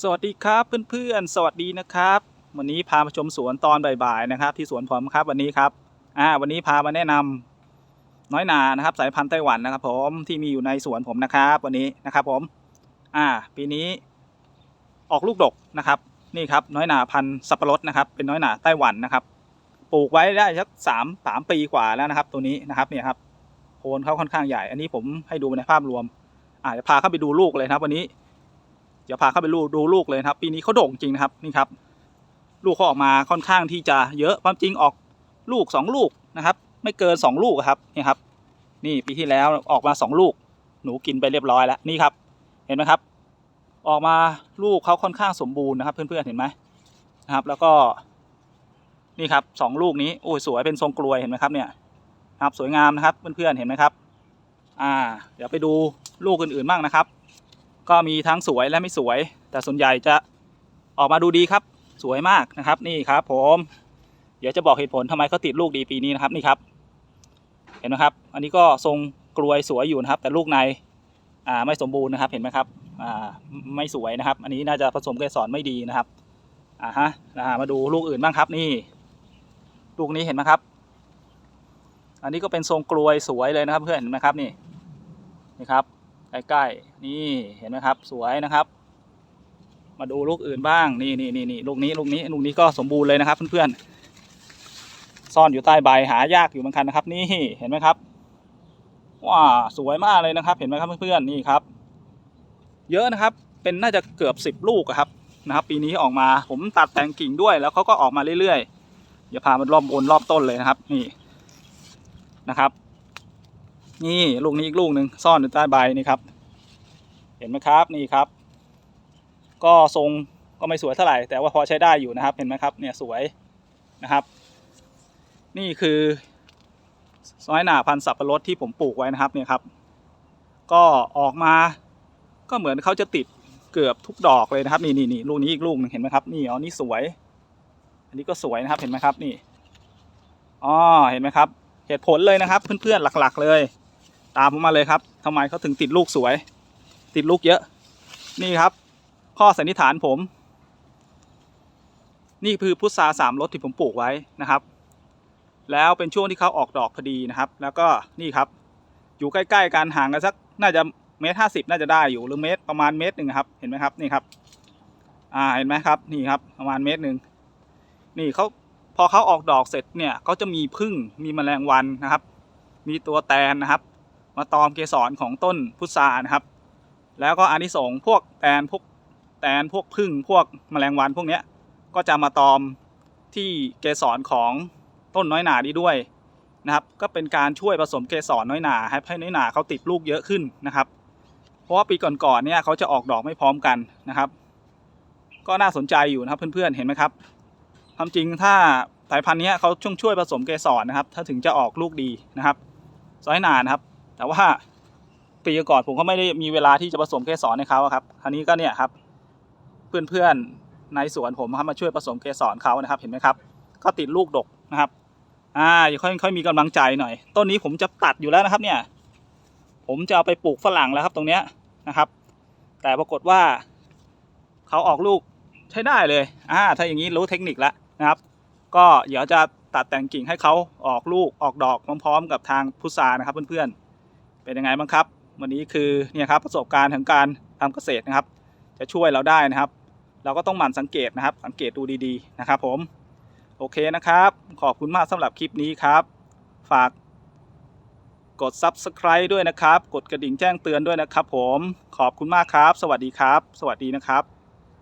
สวัสดีครับเพื่อนๆ สวัสดีนะครับ วันนี้พามาชมสวนตอนบ่ายๆนะครับ ที่สวนผมครับวันนี้ครับอ่าวันนี้พามาแนะนำน้อยนานะครับ สายพันธุ์ไต้หวันนะครับ ผมที่มีอยู่ในสวนผมนะครับ วันนี้นะครับผมอ่าปีนี้ ออกลูกดกนะครับ นี่ครับน้อยนาพันธุ์สับปะรดนะครับ เป็นน้อยนาไต้หวันนะครับ ปลูกไว้ได้สักสามสามปีกว่าแล้วนะครับ ตัวนี้นะครับเนี่ยครับโคนเขาค่อนข้างใหญ่ อันนี้ผมให้ดูในภาพรวมอาจะพาเข้าไปดูลูกเลยนะครับ วันนี้ ดี๋ยวพาเข้าไปดูดูลูกเลยครับ ปีนี้เขาโด่งจริงนะครับนี่ครับ ลูกเขาออกมาค่อนข้างที่จะเยอะความจริงออกลูกสองลูกนะครับ ไม่เกินสองลูกครับนี่ครับ นี่ปีที่แล้วออกมาสองลูก หนูกินไปเรียบร้อยแล้วนี่ครับ เห็นไหมครับ ออกมาลูกเขาค่อนข้างสมบูรณ์นะครับ เพื่อนๆเห็นไหมนะครับ แล้วก็นี่ครับสองลูกนี้โอ้ยสวยเป็นทรงกลวยเห็นไหมครับเนี่ยครับสวยงามนะครับเพื่อนๆเห็นไหมครับ อ่า เดี๋ยวไปดูลูกอื่นๆบ้างนะครับ ก็มีทั้งสวยและไม่สวย แต่ส่วนใหญ่จะออกมาดูดีครับ สวยมากนะครับ นี่ครับผม เดี๋ยวจะบอกเหตุผลทำไมเขาติดลูกดีปีนี้นะครับนี่ครับ เห็นไหมครับ อันนี้ก็ทรงกลวยสวยอยู่นะครับ แต่ลูกในอ่าไม่สมบูรณ์นะครับ เห็นไหมครับอ่าไม่สวยนะครับ อันนี้น่าจะผสมเกสรไม่ดีนะครับอ่าฮะอ่ามาดูลูกอื่นบ้างครับนี่ ลูกนี้เห็นไหมครับ อันนี้ก็เป็นทรงกลวยสวยเลยนะครับ เพื่อนเห็นไหมครับนี่นี่ครับ ใกล้ๆนี่เห็นไหมครับ สวยนะครับ มาดูลูกอื่นบ้างนี่นี่นี่นี่ลูกนี้ลูกนี้ลูกนี้ก็สมบูรณ์เลยนะครับเพื่อนๆซ่อนอยู่ใต้ใบหายากอยู่เหมือนกันนะครับ นี่เห็นไหมครับว้าสวยมากเลยนะครับ เห็นไหมครับเพื่อนๆนี่ครับ เยอะนะครับเป็นน่าจะเกือบสิบลูกครับนะครับ ปีนี้ออกมาผมตัดแต่งกิ่งด้วย แล้วเขาก็ออกมาเรื่อยๆเดี๋ยวพามารอบบนรอบต้นเลยนะครับ นี่นะครับ นี่ลูกนี้อีกลูกหนึ่งซ่อนอยู่ใต้ใบนี่ครับ เห็นไหมครับนี่ครับ ก็ทรงก็ไม่สวยเท่าไหร่ แต่ว่าพอใช้ได้อยู่นะครับ เห็นไหมครับเนี่ยสวยนะครับ นี่คือน้อยหนาพันธุ์สับปะรดที่ผมปลูกไว้นะครับเนี่ยครับ ก็ออกมาก็เหมือนเขาจะติดเกือบทุกดอกเลยนะครับ นี่นี่นี่ลูกนี้อีกลูกหนึงเห็นไหมครับนี่อ๋อนี่สวย อันนี้ก็สวยนะครับเห็นไหมครับนี่อ๋อเห็นไหมครับ เหตุผลเลยนะครับ เพื่อนๆหลัก ๆ เลย ตามผมมาเลยครับทำไมเขาถึงติดลูกสวย ติดลูกเยอะ นี่ครับ ข้อสันนิษฐานผม นี่คือพุทราสามรสที่ผมปลูกไว้นะครับ แล้วเป็นช่วงที่เขาออกดอกพอดีนะครับ แล้วก็นี่ครับ อยู่ใกล้ๆกันห่างกันสักน่าจะเมตรห้าสิบน่าจะได้อยู่หรือเมตรประมาณเมตรหนึ่งครับ เห็นไหมครับนี่ครับ อ่าเห็นไหมครับนี่ครับ ประมาณเมตรหนึ่งนี่เขาพอเขาออกดอกเสร็จเนี่ยเขาจะมีพึ่งมีแมลงวันนะครับ มีตัวแตนนะครับ มาตอมเกสรของต้นพุทรานะครับ แล้วก็อานิสงส์พวกแตนพวกแตนพวกพึ่งพวกแมลงวันพวกเนี้ยก็จะมาตอมที่เกสรของต้นน้อยหนานี้ด้วยนะครับ ก็เป็นการช่วยผสมเกสรน้อยหนาให้ให้น้อยหนาเขาติดลูกเยอะขึ้นนะครับ เพราะว่าปีก่อนๆเนี่ยเขาจะออกดอกไม่พร้อมกันนะครับ ก็น่าสนใจอยู่นะครับเพื่อนๆเห็นไหมครับความจริงถ้าสายพันธุ์เนี้ยเขาช่วยช่วยผสมเกสรนะครับ ถ้าถึงจะออกลูกดีนะครับซอยหนานะครับ แต่ว่าปีก่อนผมก็ไม่ได้มีเวลาที่จะผสมเกสรให้เขาครับคราวนี้ก็เนี่ยครับ เพื่อนๆในสวนผมครับมาช่วยผสมเกสรเขานะครับ เห็นไหมครับ ก็ติดลูกดกนะครับ อ่าค่อยค่อยมีกำลังใจหน่อย ต้นนี้ผมจะตัดอยู่แล้วนะครับ เนี่ย ผมจะเอาไปปลูกฝรั่งแล้วครับ ตรงเนี้ยนะครับ แต่ปรากฏว่าเขาออกลูกใช้ได้เลย อ่า ถ้าอย่างนี้รู้เทคนิคแล้วนะครับ ก็เดี๋ยวจะตัดแต่งกิ่งให้เขาออกลูกออกดอกพร้อมๆ กับทางพุทรานะครับเพื่อนๆ เป็นยังไงบ้างครับ วันนี้คือเนี่ยครับประสบการณ์ของการทำเกษตรนะครับ จะช่วยเราได้นะครับ เราก็ต้องหมั่นสังเกตนะครับ สังเกตดูดีๆนะครับ ผม โอเคนะครับ ขอบคุณมากสำหรับคลิปนี้ครับ ฝากกด Subscribe ด้วยนะครับ กดกระดิ่งแจ้งเตือนด้วยนะครับ ผมขอบคุณมากครับ สวัสดีครับ สวัสดีนะครับ